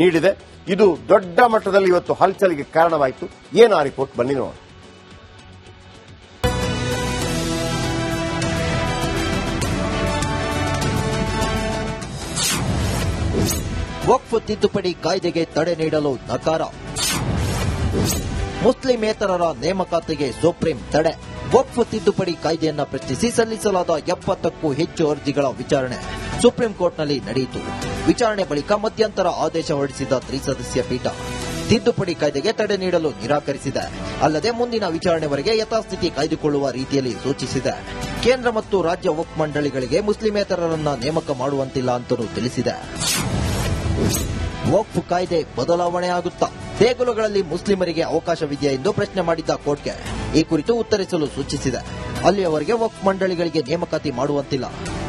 ನೀಡಿದೆ. ಇದು ದೊಡ್ಡ ಮಟ್ಟದಲ್ಲಿ ಇವತ್ತು ಹಲ್ಚಲಿಗೆ ಕಾರಣವಾಯಿತು. ಏನು ಆ ರಿಪೋರ್ಟ್ ಬನ್ನಿ ನೋಡೋಣ. ವಕ್ಫ್ ತಿದ್ದುಪಡಿ ಕಾಯ್ದೆಗೆ ತಡೆ ನೀಡಲು ನಕಾರ. ಮುಸ್ಲಿಮೇತರರ ನೇಮಕಾತಿಗೆ ಸುಪ್ರೀಂ ತಡೆ. ವಕ್ಫ್ ತಿದ್ದುಪಡಿ ಕಾಯ್ದೆಯನ್ನು ಪ್ರಶ್ನಿಸಿ ಸಲ್ಲಿಸಲಾದ ಎಪ್ಪತ್ತಕ್ಕೂ ಹೆಚ್ಚು ಅರ್ಜಿಗಳ ವಿಚಾರಣೆ ಸುಪ್ರೀಂ ಕೋರ್ಟ್ನಲ್ಲಿ ನಡೆಯಿತು. ವಿಚಾರಣೆ ಬಳಿಕ ಮಧ್ಯಂತರ ಆದೇಶ ಹೊರಡಿಸಿದ ತ್ರಿಸದಸ್ಯ ಪೀಠ ತಿದ್ದುಪಡಿ ಕಾಯ್ದೆಗೆ ತಡೆ ನೀಡಲು ನಿರಾಕರಿಸಿದೆ. ಅಲ್ಲದೆ ಮುಂದಿನ ವಿಚಾರಣೆವರೆಗೆ ಯಥಾಸ್ಥಿತಿ ಕಾಯ್ದುಕೊಳ್ಳುವ ರೀತಿಯಲ್ಲಿ ಸೂಚಿಸಿದೆ. ಕೇಂದ್ರ ಮತ್ತು ರಾಜ್ಯ ವಕ್ ಮಂಡಳಿಗಳಿಗೆ ಮುಸ್ಲಿಮೇತರರನ್ನ ನೇಮಕ ಮಾಡುವಂತಿಲ್ಲ ಅಂತಲೂ ತಿಳಿಸಿದೆ. ವಕ್ಫ್ ಕಾಯ್ದೆ ಬದಲಾವಣೆ ಆಗುತ್ತಾ? ದೇಗುಲಗಳಲ್ಲಿ ಮುಸ್ಲಿಮರಿಗೆ ಅವಕಾಶವಿದೆಯಾ ಎಂದು ಪ್ರಶ್ನೆ ಮಾಡಿದ್ದ ಕೋರ್ಟ್ಗೆ ಈ ಕುರಿತು ಉತ್ತರಿಸಲು ಸೂಚಿಸಿದೆ. ಅಲ್ಲಿಯವರೆಗೆ ವಕ್ಫ್ ಮಂಡಳಿಗಳಿಗೆ ನೇಮಕಾತಿ ಮಾಡುವಂತಿಲ್ಲ.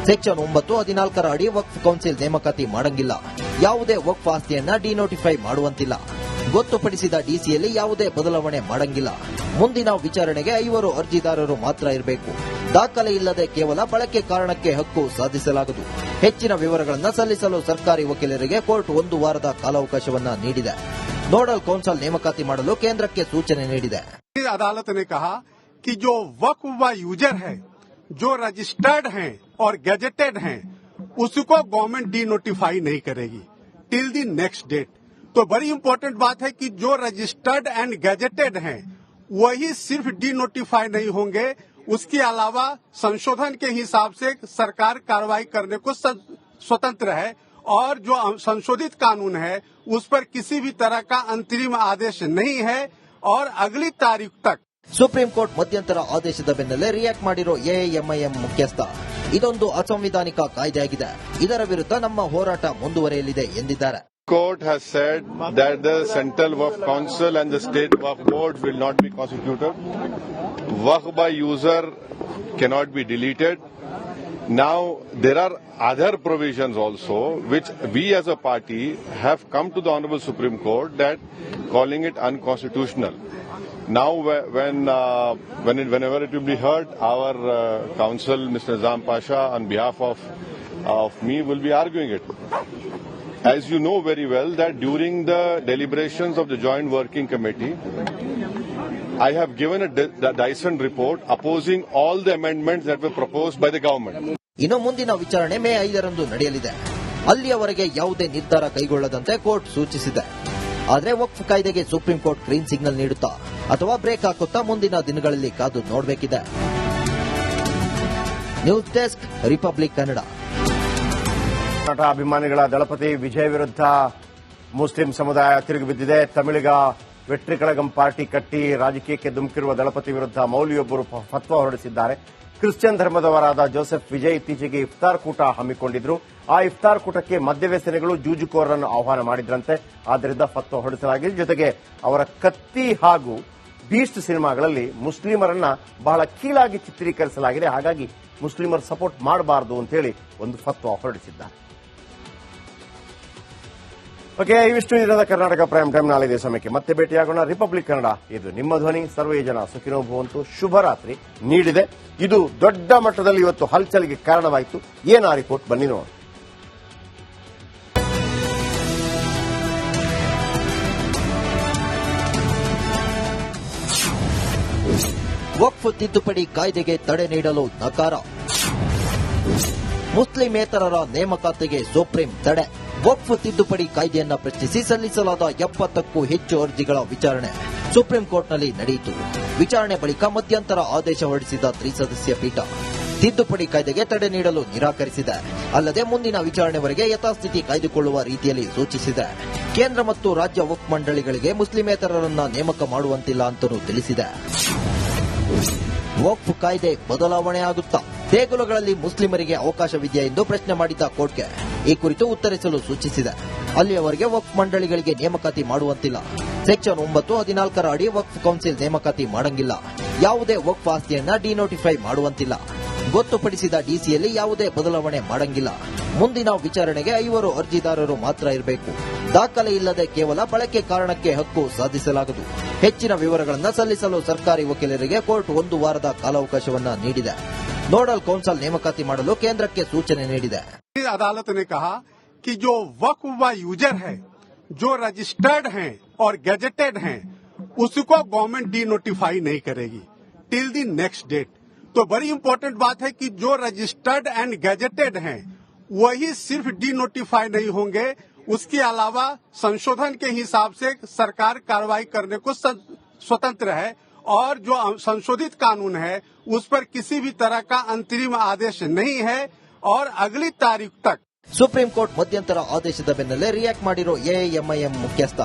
ಸೆಕ್ಷನ್ ಒಂಬತ್ತು ಹದಿನಾಲ್ಕರ ಅಡಿ ವಕ್ಫ್ ಕೌನ್ಸಿಲ್ ನೇಮಕಾತಿ ಮಾಡಂಗಿಲ್ಲ ಯಾವುದೇ ವಕ್ಫ್ ಆಸ್ತಿಯನ್ನ ಡಿನೋಟಿಫೈ ಮಾಡುವಂತಿಲ್ಲ ಗೊತ್ತುಪಡಿಸಿದ ಡಿಸಿಯಲ್ಲಿ ಯಾವುದೇ ಬದಲಾವಣೆ ಮಾಡಂಗಿಲ್ಲ ಮುಂದಿನ ವಿಚಾರಣೆಗೆ ಐವರು ಅರ್ಜಿದಾರರು ಮಾತ್ರ ಇರಬೇಕು ದಾಖಲೆ ಇಲ್ಲದೆ ಕೇವಲ ಬಳಕೆ ಕಾರಣಕ್ಕೆ ಹಕ್ಕು ಸಾಧಿಸಲಾಗದು ಹೆಚ್ಚಿನ ವಿವರಗಳನ್ನು ಸಲ್ಲಿಸಲು ಸರ್ಕಾರಿ ವಕೀಲರಿಗೆ ಕೋರ್ಟ್ ಒಂದು ವಾರದ ಕಾಲಾವಕಾಶವನ್ನ ನೀಡಿದೆ ನೋಡಲ್ ಕೌನ್ಸಿಲ್ ನೇಮಕಾತಿ ಮಾಡಲು ಕೇಂದ್ರಕ್ಕೆ ಸೂಚನೆ ನೀಡಿದೆ अदालत ने कहा कि जो वक्फ व यूजर है जो रजिस्टर्ड हैं और गैजेटेड हैं, उसको गवर्नमेंट डी नोटिफाई नहीं करेगी टिल दी नेक्स्ट डेट तो बड़ी इंपॉर्टेंट बात है कि जो रजिस्टर्ड एंड गैजेटेड हैं, वही सिर्फ़ डी नोटिफाई नहीं होंगे। उसके अलावा संशोधन के हिसाब से सरकार कार्रवाई करने को स्वतंत्र है और जो संशोधित कानून है, उस पर किसी भी तरह का अंतरिम आदेश नहीं है और अगली तारीख तक ಸುಪ್ರೀಂ ಕೋರ್ಟ್ ಮಧ್ಯಂತರ ಆದೇಶದ ಬೆನ್ನಲ್ಲೇ ರಿಯಾಕ್ಟ್ ಮಾಡಿರೋ ಎಐಎಂಐಎಂ ಮುಖ್ಯಸ್ಥ ಇದೊಂದು ಅಸಂವಿಧಾನಿಕ ಕಾಯ್ದೆಯಾಗಿದೆ ಇದರ ವಿರುದ್ಧ ನಮ್ಮ ಹೋರಾಟ ಮುಂದುವರೆಯಲಿದೆ ಎಂದಿದ್ದಾರೆ Court has said that the Central Waqf Council and the State Waqf Board will not be constituted. Waqf by user cannot be deleted. Now, there are other provisions also which we as a party have come to the Honorable Supreme Court that calling it unconstitutional. Now, when, uh, when it, whenever it will be heard, our uh, counsel, Mr. Nizam Pasha, on behalf of, of me, will be arguing it. As you know very well that during the deliberations of the Joint Working Committee, I have given a D- Dyson report opposing all the amendments that were proposed by the government. ಇನ್ನು ಮುಂದಿನ ವಿಚಾರಣೆ ಮೇ ಐದರಂದು ನಡೆಯಲಿದೆ ಅಲ್ಲಿಯವರೆಗೆ ಯಾವುದೇ ನಿರ್ಧಾರ ಕೈಗೊಳ್ಳದಂತೆ court ಸೂಚಿಸಿದೆ ಆದರೆ ವಕ್ಫ್ ಕಾಯ್ದೆಗೆ ಸುಪ್ರೀಂ ಕೋರ್ಟ್ ಗ್ರೀನ್ ಸಿಗ್ನಲ್ ನೀಡುತ್ತಾ ಅಥವಾ ಬ್ರೇಕ್ ಹಾಕುತ್ತಾ ಮುಂದಿನ ದಿನಗಳಲ್ಲಿ ಕಾದು ನೋಡಬೇಕಿದೆ. News desk, republic Kannada. ನಟ ಅಭಿಮಾನಿಗಳ ದಳಪತಿ ವಿಜಯ್ ವಿರುದ್ಧ ಮುಸ್ಲಿಂ ಸಮುದಾಯ ತಿರುಗಿ ಬಿದ್ದಿದೆ. ತಮಿಳಿಗ ವೆಟ್ರಿ ಪಾರ್ಟಿ ಕಟ್ಟಿ ರಾಜಕೀಯಕ್ಕೆ ಧುಮುಕಿರುವ ದಳಪತಿ ವಿರುದ್ಧ ಮೌಲ್ಯೊಬ್ಬರು ಫತ್ವಾ ಹೊರಡಿಸಿದ್ದಾರೆ. ಕ್ರಿಶ್ಚಿಯನ್ ಧರ್ಮದವರಾದ ಜೋಸೆಫ್ ವಿಜಯ್ ಇತ್ತೀಚೆಗೆ ಇಫ್ತಾರ್ ಕೂಟ ಹಮ್ಮಿಕೊಂಡಿದ್ರು. ಆ ಇಫ್ತಾರ್ ಕೂಟಕ್ಕೆ ಮದ್ಯವ್ಯಸನಿಗಳು ಜೂಜುಕೋರರನ್ನು ಆಹ್ವಾನ ಮಾಡಿದ್ರಂತೆ. ಆದ್ದರಿಂದ ಫತ್ವ ಹೊರಡಿಸಲಾಗಿದೆ ಜೊತೆಗೆ ಅವರ ಕತ್ತಿ ಹಾಗೂ ಬೀಸ್ಟ್ ಸಿನಿಮಾಗಳಲ್ಲಿ ಮುಸ್ಲಿಮರನ್ನ ಬಹಳ ಕೀಳಾಗಿ ಚಿತ್ರೀಕರಿಸಲಾಗಿದೆ. ಹಾಗಾಗಿ ಮುಸ್ಲಿಮರು ಸಪೋರ್ಟ್ ಮಾಡಬಾರದು ಅಂತ ಹೇಳಿ ಒಂದು ಫತ್ವ ಹೊರಡಿಸಿದ್ದಾರೆ. ಓಕೆ ಇವಿಷ್ಟು ಇರದ ಕರ್ನಾಟಕ ಪ್ರೈಮ್ ಟೈಮ್ ನಾಳೆ ಸಮಯಕ್ಕೆ ಮತ್ತೆ ಭೇಟಿಯಾಗೋಣ. ರಿಪಬ್ಲಿಕ್ ಕನ್ನಡ ಇದು ನಿಮ್ಮ ಧ್ವನಿ. ಸರ್ವೇ ಜನ ಸುಖಿನೋ ಭವಂತು ಶುಭರಾತ್ರಿ ನೀಡಿದೆ. ಇದು ದೊಡ್ಡ ಮಟ್ಟದಲ್ಲಿ ಇವತ್ತು ಹಲ್ಚಲ್ಗೆ ಕಾರಣವಾಯಿತು. ಏನ ರಿಪೋರ್ಟ್ ಬನ್ನಿ ನೋಡೋಣ. ವಕ್ಫ್ ತಿದ್ದುಪಡಿ ಕಾಯ್ದೆಗೆ ತಡೆ ನೀಡಲು ನಕಾರ. ಮುಸ್ಲಿಮೇತರರ ನೇಮಕಾತಿಗೆ ಸುಪ್ರೀಂ ತಡೆ. ವಕ್ಫ್ ತಿದ್ದುಪಡಿ ಕಾಯ್ದೆಯನ್ನು ಪ್ರಶ್ನಿಸಿ ಸಲ್ಲಿಸಲಾದ ಎಪ್ಪತ್ತಕ್ಕೂ ಹೆಚ್ಚು ಅರ್ಜಿಗಳ ವಿಚಾರಣೆ ಸುಪ್ರೀಂ ಕೋರ್ಟ್ನಲ್ಲಿ ನಡೆಯಿತು. ವಿಚಾರಣೆ ಬಳಿಕ ಮಧ್ಯಂತರ ಆದೇಶ ಹೊರಡಿಸಿದ ತ್ರಿಸದಸ್ಯ ಪೀಠ ತಿದ್ದುಪಡಿ ಕಾಯ್ದೆಗೆ ತಡೆ ನೀಡಲು ನಿರಾಕರಿಸಿದೆ. ಅಲ್ಲದೆ ಮುಂದಿನ ವಿಚಾರಣೆವರೆಗೆ ಯಥಾಸ್ಥಿತಿ ಕಾಯ್ದುಕೊಳ್ಳುವ ರೀತಿಯಲ್ಲಿ ಸೂಚಿಸಿದೆ. ಕೇಂದ್ರ ಮತ್ತು ರಾಜ್ಯ ವಕ್ಫ್ ಮಂಡಳಿಗಳಿಗೆ ಮುಸ್ಲಿಮೇತರರನ್ನ ನೇಮಕ ಮಾಡುವಂತಿಲ್ಲ ಅಂತಲೂ ತಿಳಿಸಿದೆ. ವಕ್ಫ್ ಕಾಯ್ದೆ ಬದಲಾವಣೆಯಾಗುತ್ತಾ ದೇಗುಲಗಳಲ್ಲಿ ಮುಸ್ಲಿಮರಿಗೆ ಅವಕಾಶವಿದೆಯಾ ಎಂದು ಪ್ರಶ್ನೆ ಮಾಡಿದ್ದ ಕೋರ್ಟ್ಗೆ ಈ ಕುರಿತು ಉತ್ತರಿಸಲು ಸೂಚಿಸಿದೆ. ಅಲ್ಲಿಯವರೆಗೆ ವಕ್ಫ್ ಮಂಡಳಿಗಳಿಗೆ ನೇಮಕಾತಿ ಮಾಡುವಂತಿಲ್ಲ. ಸೆಕ್ಷನ್ ಒಂಬತ್ತು ಹದಿನಾಲ್ಕರ ಅಡಿ ವಕ್ಫ್ ಕೌನ್ಸಿಲ್ ನೇಮಕಾತಿ ಮಾಡಂಗಿಲ್ಲ. ಯಾವುದೇ ವಕ್ಫ್ ಆಸ್ತಿಯನ್ನ ಡಿನೋಟಿಫೈ ಮಾಡುವಂತಿಲ್ಲ. ಗೊತ್ತುಪಡಿಸಿದ ಡಿಸಿಯಲ್ಲಿ ಯಾವುದೇ ಬದಲಾವಣೆ ಮಾಡಂಗಿಲ್ಲ. ಮುಂದಿನ ವಿಚಾರಣೆಗೆ ಐವರು ಅರ್ಜಿದಾರರು ಮಾತ್ರ ಇರಬೇಕು. ದಾಖಲೆ ಇಲ್ಲದೆ ಕೇವಲ ಬಳಕೆ ಕಾರಣಕ್ಕೆ ಹಕ್ಕು ಸಾಧಿಸಲಾಗದು. ಹೆಚ್ಚಿನ ವಿವರಗಳನ್ನು ಸಲ್ಲಿಸಲು ಸರ್ಕಾರಿ ವಕೀಲರಿಗೆ ಕೋರ್ಟ್ ಒಂದು ವಾರದ ಕಾಲಾವಕಾಶವನ್ನ ನೀಡಿದೆ. ನೋಡಲ್ ಕೌನ್ಸಿಲ್ ನೇಮಕಾತಿ ಮಾಡಲು ಕೇಂದ್ರಕ್ಕೆ ಸೂಚನೆ ನೀಡಿದೆ. अदालत ने कहा कि जो वक्फ व यूज़र है, जो रजिस्टर्ड हैं और गैजेटेड हैं, उसको गवर्नमेंट डी नोटिफाई नहीं करेगी। टिल दी नेक्स्ट डेट तो बड़ी इंपॉर्टेंट बात है कि जो रजिस्टर्ड एंड गैजेटेड हैं, वही सिर्फ़ डी नोटिफाई नहीं होंगे। उसके अलावा संशोधन के हिसाब से सरकार कार्रवाई करने को स्वतंत्र है और जो संशोधित कानून है, उस पर किसी भी तरह का अंतरिम आदेश नहीं है। और अगली तारीख तक ಸುಪ್ರೀಂ ಕೋರ್ಟ್ ಮಧ್ಯಂತರ ಆದೇಶದ ಬೆನ್ನಲ್ಲೇ ರಿಯಾಕ್ಟ್ ಮಾಡಿರೋ ಎಐಎಂಐಎಂ ಮುಖ್ಯಸ್ಥ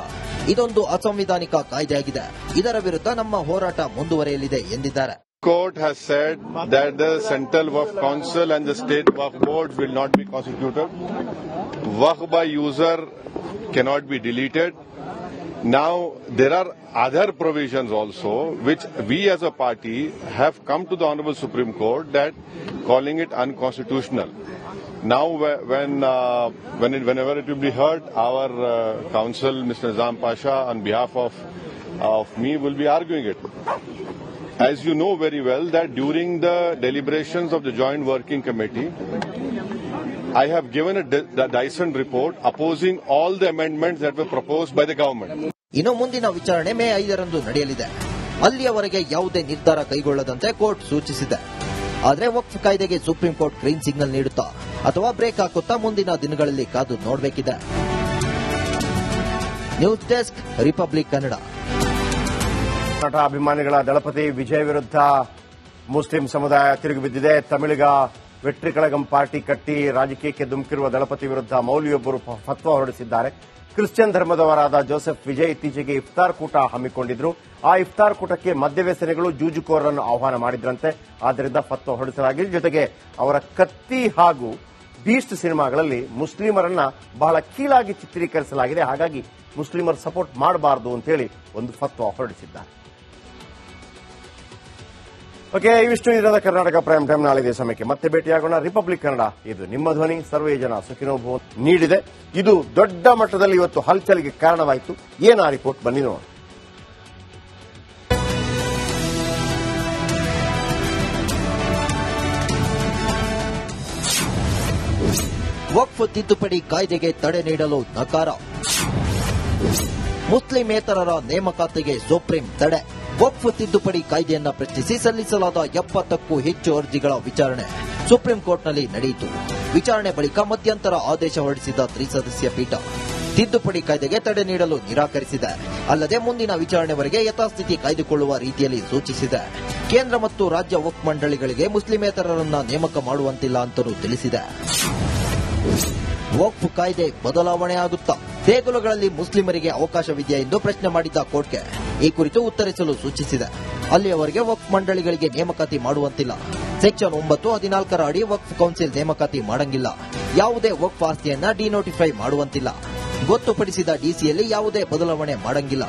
ಇದೊಂದು ಅಸಂವಿಧಾನಿಕ ಕಾಯ್ದೆಯಾಗಿದೆ ಇದರ ವಿರುದ್ಧ ನಮ್ಮ ಹೋರಾಟ ಮುಂದುವರಿಯಲಿದೆ ಎಂದಿದ್ದಾರೆ Court has said that the Central Waqf Council and the State Waqf Board will not be constituted. Waqf by user cannot be deleted. Now, there are other provisions also which we as a party have come to the Honorable Supreme Court that calling it unconstitutional. Now, when, uh, when it, whenever it will be heard, our uh, counsel, Mr. Nizam Pasha, on behalf of, of me, will be arguing it. As you know very well that during the deliberations of the Joint Working Committee, I have given a Dyson report opposing all the amendments that were proposed by the government. ಇನ್ನು ಮುಂದಿನ ವಿಚಾರಣೆ ಮೇ ಐದರಂದು ನಡೆಯಲಿದೆ. ಅಲ್ಲಿಯವರೆಗೆ ಯಾವುದೇ ನಿರ್ಧಾರ ಕೈಗೊಳ್ಳದಂತೆ court ಸೂಚಿಸಿದೆ. ಆದರೆ ವಕ್ಫ್ ಕಾಯ್ದೆಗೆ ಸುಪ್ರೀಂ ಕೋರ್ಟ್ ಗ್ರೀನ್ ಸಿಗ್ನಲ್ ನೀಡುತ್ತಾ ಅಥವಾ ಬ್ರೇಕ್ ಹಾಕುತ್ತಾ ಮುಂದಿನ ದಿನಗಳಲ್ಲಿ ಕಾದು ನೋಡಬೇಕಿದೆ. News desk, republic Kannada. ಅಭಿಮಾನಿಗಳ ದಳಪತಿ ವಿಜಯ್ ವಿರುದ್ಧ ಮುಸ್ಲಿಂ ಸಮುದಾಯ ತಿರುಗಿಬಿದ್ದಿದೆ ತಮಿಳಿಗ ವೆಟ್ರಿ ಕಳಗಂ ಪಾರ್ಟಿ ಕಟ್ಟಿ ರಾಜಕೀಯಕ್ಕೆ ಧುಮುಕಿರುವ ದಳಪತಿ ವಿರುದ್ಧ ಮೌಲ್ಯೊಬ್ಬರು ಫತ್ವ ಹೊರಡಿಸಿದ್ದಾರೆ. ಕ್ರಿಶ್ಚಿಯನ್ ಧರ್ಮದವರಾದ ಜೋಸೆಫ್ ವಿಜಯ್ ಇತ್ತೀಚೆಗೆ ಇಫ್ತಾರ್ ಕೂಟ ಹಮ್ಮಿಕೊಂಡಿದ್ರು. ಆ ಇಫ್ತಾರ್ ಕೂಟಕ್ಕೆ ಮದ್ಯವ್ಯಸನಿಗಳು ಜೂಜುಕೋರರನ್ನು ಆಹ್ವಾನ ಮಾಡಿದ್ರಂತೆ. ಆದ್ದರಿಂದ ಫತ್ವ ಹೊರಡಿಸಲಾಗಿದೆ ಜೊತೆಗೆ ಅವರ ಕತ್ತಿ ಹಾಗೂ ಬೀಸ್ಟ್ ಸಿನಿಮಾಗಳಲ್ಲಿ ಮುಸ್ಲಿಮರನ್ನ ಬಹಳ ಕೀಳಾಗಿ ಚಿತ್ರೀಕರಿಸಲಾಗಿದೆ. ಹಾಗಾಗಿ ಮುಸ್ಲಿಮರು ಸಪೋರ್ಟ್ ಮಾಡಬಾರದು ಅಂತೇಳಿ ಒಂದು ಫತ್ವ ಹೊರಡಿಸಿದ್ದಾರೆ. ಓಕೆ ಇವಿಷ್ಟು ಇರದ ಕರ್ನಾಟಕ ಪ್ರೈಮ್ ಟೈಮ್ ನಾಳೆ ಸಮಯಕ್ಕೆ ಮತ್ತೆ ಭೇಟಿಯಾಗೋಣ. ರಿಪಬ್ಲಿಕ್ ಕನ್ನಡ ಇದು ನಿಮ್ಮ ಧ್ವನಿ, ಸರ್ವೇ ಜನ ಸುಖಿನೋಭವ ನೀಡಿದೆ. ಇದು ದೊಡ್ಡ ಮಟ್ಟದಲ್ಲಿ ಇವತ್ತು ಹಲ್ಚಲ್ಗೆ ಕಾರಣವಾಯಿತು. ಏನ ರಿಪೋರ್ಟ್ ಬನ್ನಿ ನೋಡೋಣ. ವಕ್ಫ್ ತಿದ್ದುಪಡಿ ಕಾಯ್ದೆಗೆ ತಡೆ ನೀಡಲು ನಕಾರ. ಮುಸ್ಲಿಮೇತರರ ನೇಮಕಾತಿಗೆ ಸುಪ್ರೀಂ ತಡೆ. ವಕ್ಫ್ ತಿದ್ದುಪಡಿ ಕಾಯ್ದೆಯನ್ನು ಪ್ರಶ್ನಿಸಿ ಸಲ್ಲಿಸಲಾದ ಎಪ್ಪತ್ತಕ್ಕೂ ಹೆಚ್ಚು ಅರ್ಜಿಗಳ ವಿಚಾರಣೆ ಸುಪ್ರೀಂ ಕೋರ್ಟ್ನಲ್ಲಿ ನಡೆಯಿತು. ವಿಚಾರಣೆ ಬಳಿಕ ಮಧ್ಯಂತರ ಆದೇಶ ಹೊರಡಿಸಿದ ತ್ರಿಸದಸ್ಯ ಪೀಠ ತಿದ್ದುಪಡಿ ಕಾಯ್ದೆಗೆ ತಡೆ ನೀಡಲು ನಿರಾಕರಿಸಿದೆ. ಅಲ್ಲದೆ ಮುಂದಿನ ವಿಚಾರಣೆವರೆಗೆ ಯಥಾಸ್ಥಿತಿ ಕಾಯ್ದುಕೊಳ್ಳುವ ರೀತಿಯಲ್ಲಿ ಸೂಚಿಸಿದೆ. ಕೇಂದ್ರ ಮತ್ತು ರಾಜ್ಯ ವಕ್ಫ್ ಮಂಡಳಿಗಳಿಗೆ ಮುಸ್ಲಿಮೇತರರನ್ನ ನೇಮಕ ಮಾಡುವಂತಿಲ್ಲ ಅಂತಲೂ ತಿಳಿಸಿದೆ. ವಕ್ಫ್ ಕಾಯ್ದೆ ಬದಲಾವಣೆ ಆಗುತ್ತಾ? ದೇಗುಲಗಳಲ್ಲಿ ಮುಸ್ಲಿಮರಿಗೆ ಅವಕಾಶವಿದೆಯಾ ಎಂದು ಪ್ರಶ್ನೆ ಮಾಡಿದ್ದ ಕೋರ್ಟ್ಗೆ ಈ ಕುರಿತು ಉತ್ತರಿಸಲು ಸೂಚಿಸಿದೆ. ಅಲ್ಲಿಯವರೆಗೆ ವಕ್ಫ್ ಮಂಡಳಿಗಳಿಗೆ ನೇಮಕಾತಿ ಮಾಡುವಂತಿಲ್ಲ. ಸೆಕ್ಷನ್ ಒಂಬತ್ತು ಹದಿನಾಲ್ಕರ ಅಡಿ ವಕ್ಫ್ ಕೌನ್ಸಿಲ್ ನೇಮಕಾತಿ ಮಾಡಂಗಿಲ್ಲ. ಯಾವುದೇ ವಕ್ಫ್ ಆಸ್ತಿಯನ್ನ ಡಿನೋಟಿಫೈ ಮಾಡುವಂತಿಲ್ಲ. ಗೊತ್ತುಪಡಿಸಿದ ಡಿಸಿಯಲ್ಲಿ ಯಾವುದೇ ಬದಲಾವಣೆ ಮಾಡಂಗಿಲ್ಲ.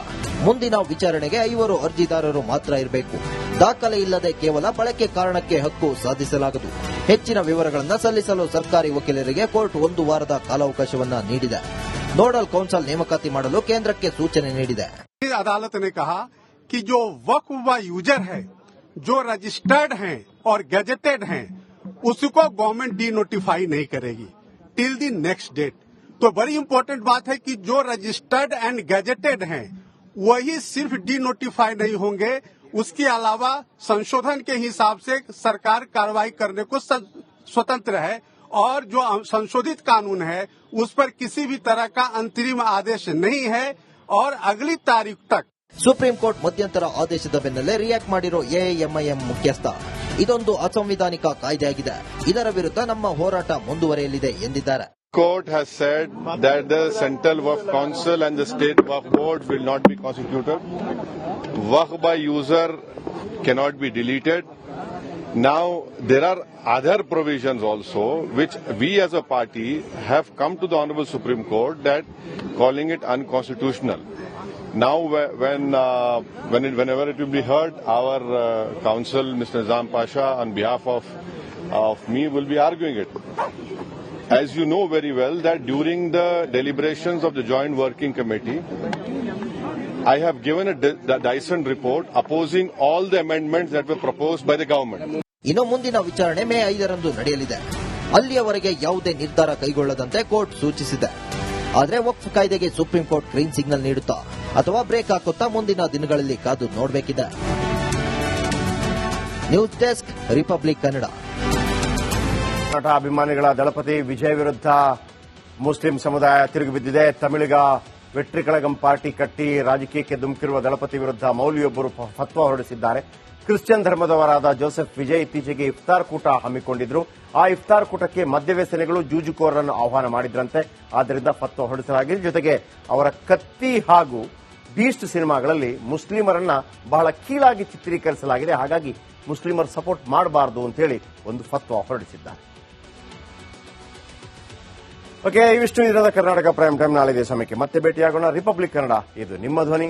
ಮುಂದಿನ ವಿಚಾರಣೆಗೆ ಐವರು ಅರ್ಜಿದಾರರು ಮಾತ್ರ ಇರಬೇಕು. ದಾಖಲೆ ಇಲ್ಲದೆ ಕೇವಲ ಬಳಕೆ ಕಾರಣಕ್ಕೆ ಹಕ್ಕು ಸಾಧಿಸಲಾಗದು. ಹೆಚ್ಚಿನ ವಿವರಗಳನ್ನು ಸಲ್ಲಿಸಲು ಸರ್ಕಾರಿ ವಕೀಲರಿಗೆ ಕೋರ್ಟ್ ಒಂದು ವಾರದ ಕಾಲಾವಕಾಶವನ್ನ ನೀಡಿದೆ. ನೋಡಲ್ ಕೌನ್ಸಿಲ್ ನೇಮಕಾತಿ ಮಾಡಲು ಕೇಂದ್ರಕ್ಕೆ ಸೂಚನೆ ನೀಡಿದೆ अदालत ने कहा कि जो वक्फ व यूजर है जो रजिस्टर्ड हैं और गैजेटेड हैं उसको गवर्नमेंट डी नोटिफाई नहीं करेगी टिल दी नेक्स्ट डेट तो बड़ी इंपॉर्टेंट बात है कि जो रजिस्टर्ड एंड गैजेटेड हैं वही सिर्फ डी नोटिफाई नहीं होंगे उसके अलावा संशोधन के हिसाब से सरकार कार्रवाई करने को सं- स्वतंत्र है और जो संशोधित कानून है उस पर किसी भी तरह का अंतरिम आदेश नहीं है और अगली तारीख तक ಸುಪ್ರೀಂ ಕೋರ್ಟ್ ಮಧ್ಯಂತರ ಆದೇಶದ ಬೆನ್ನಲ್ಲೇ ರಿಯಾಕ್ಟ್ ಮಾಡಿರೋ ಎಐಎಂಐಎಂ ಮುಖ್ಯಸ್ಥ ಇದೊಂದು ಅಸಂವಿಧಾನಿಕ ಕಾಯ್ದೆಯಾಗಿದೆ ಇದರ ವಿರುದ್ಧ ನಮ್ಮ ಹೋರಾಟ ಮುಂದುವರಿಯಲಿದೆ ಎಂದಿದ್ದಾರೆ Court has said that the Central Waqf Council and the State Waqf Board will not be constituted. Waqf by user cannot be deleted. Now, there are other provisions also which we as a party have come to the Honorable Supreme Court that calling it unconstitutional. Now, when, uh, when it, whenever it will be heard, our uh, counsel, Mr. Nizam Pasha, on behalf of, of me, will be arguing it. As you know very well that during the deliberations of the Joint Working Committee, I have given a the Dyson report opposing all the amendments that were proposed by the government. ಇನ್ನು ಮುಂದಿನ ವಿಚಾರಣೆ ಮೇ ಐದರಂದು ನಡೆಯಲಿದೆ. ಅಲ್ಲಿಯವರೆಗೆ ಯಾವುದೇ ನಿರ್ಧಾರ ಕೈಗೊಳ್ಳದಂತೆ court ಸೂಚಿಸಿದೆ. ಆದರೆ ವಕ್ಫ್ ಕಾಯ್ದೆಗೆ ಸುಪ್ರೀಂ ಕೋರ್ಟ್ ಗ್ರೀನ್ ಸಿಗ್ನಲ್ ನೀಡುತ್ತಾ ಅಥವಾ ಬ್ರೇಕ್ ಹಾಕುತ್ತಾ ಮುಂದಿನ ದಿನಗಳಲ್ಲಿ ಕಾದು ನೋಡಬೇಕಿದೆ. News desk republic Kannada. ನಟ ಅಭಿಮಾನಿಗಳ ದಳಪತಿ ವಿಜಯ್ ವಿರುದ್ಧ ಮುಸ್ಲಿಂ ಸಮುದಾಯ ತಿರುಗಿಬಿದ್ದಿದೆ. ತಮಿಳಿಗ ವೆಟ್ರಿ ಕಳಗಂ ಪಾರ್ಟಿ ಕಟ್ಟಿ ರಾಜಕೀಯಕ್ಕೆ ಧುಮುಕಿರುವ ದಳಪತಿ ವಿರುದ್ಧ ಮೌಲ್ಯೊಬ್ಬರು ಫತ್ವ ಫತ್ವಾ ಹೊರಡಿಸಿದ್ದಾರೆ. ಕ್ರಿಶ್ಚಿಯನ್ ಧರ್ಮದವರಾದ ಜೋಸೆಫ್ ವಿಜಯ್ ಇತ್ತೀಚೆಗೆ ಇಫ್ತಾರ್ ಕೂಟ ಹಮ್ಮಿಕೊಂಡಿದ್ರು. ಆ ಇಫ್ತಾರ್ ಕೂಟಕ್ಕೆ ಮದ್ಯವ್ಯಸನಿಗಳು ಜೂಜುಕೋರರನ್ನು ಆಹ್ವಾನ ಮಾಡಿದ್ರಂತೆ. ಆದ್ದರಿಂದ ಫತ್ವ ಹೊರಡಿಸಲಾಗಿದೆ. ಜೊತೆಗೆ ಅವರ ಕತ್ತಿ ಹಾಗೂ ಬೀಸ್ಟ್ ಸಿನಿಮಾಗಳಲ್ಲಿ ಮುಸ್ಲಿಮರನ್ನ ಬಹಳ ಕೀಳಾಗಿ ಚಿತ್ರೀಕರಿಸಲಾಗಿದೆ. ಹಾಗಾಗಿ ಮುಸ್ಲಿಮರು ಸಪೋರ್ಟ್ ಮಾಡಬಾರದು ಅಂತೇಳಿ ಒಂದು ಫತ್ವ ಹೊರಡಿಸಿದ್ದಾರೆ. ಓಕೆ ಇವಿಷ್ಟು ಇರೋದ ಕರ್ನಾಟಕ ಪ್ರೈಮ್ ಟೈಮ್ ನಾಳೆ ಸಮಯಕ್ಕೆ ಮತ್ತೆ ಭೇಟಿಯಾಗೋಣ. ರಿಪಬ್ಲಿಕ್ ಕನ್ನಡ ಇದು ನಿಮ್ಮ ಧ್ವನಿ.